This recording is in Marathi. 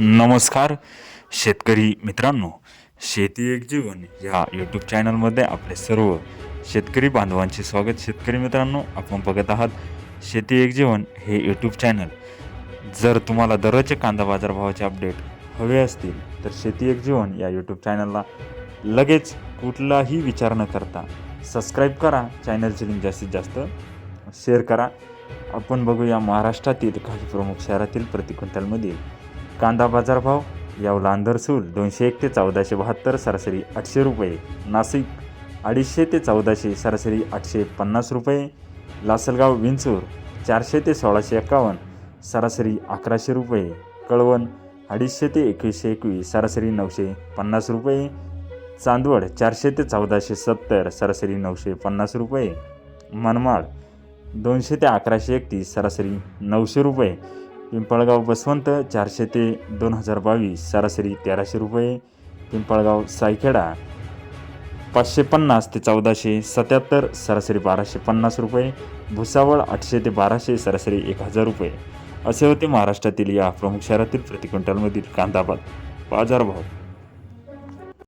नमस्कार शेतकरी मित्रांनो. शेती एक जीवन या यूट्यूब चॅनलमध्ये आपले सर्व शेतकरी बांधवांचे स्वागत. शेतकरी मित्रांनो आपण बघत आहात शेती एक जीवन हे यूट्यूब चॅनल जर तुम्हाला दररोजचे कांदा बाजारभावाचे अपडेट हवे असतील तर शेती एक जीवन या यूट्यूब चॅनलला लगेच कुठलाही विचार न करता सबस्क्राईब करा. चॅनलची लिंक जास्तीत जास्त शेअर करा. आपण बघूया महाराष्ट्रातील काही प्रमुख शहरातील प्रति क्विंटलमधील कांदा बाजारभाव यावला अंधरसूल दोनशे एक ते चौदाशे बहात्तर सरासरी आठशे रुपये. नाशिक अडीचशे ते चौदाशे सरासरी आठशे पन्नास रुपये. लासलगाव विंचूर चारशे ते सोळाशे एक्कावन्न सरासरी अकराशे रुपये. कळवण अडीचशे ते एकवीसशे एकवीस सरासरी नऊशे पन्नास रुपये. चांदवड चारशे ते चौदाशे सत्तर सरासरी नऊशे पन्नास रुपये. मनमाड दोनशे ते अकराशे एकतीस सरासरी नऊशे रुपये. पिंपळगाव बसवंत चारशे ते दोन हजार बावीस सरासरी तेराशे रुपये. पिंपळगाव सायखेडा पाचशे पन्नास ते चौदाशे सत्याहत्तर सरासरी बाराशे पन्नास रुपये. भुसावळ आठशे ते बाराशे सरासरी एक हजार रुपये. असे होते महाराष्ट्रातील या प्रमुख शहरातील प्रति क्विंटलमधील कांदा बाजारभाव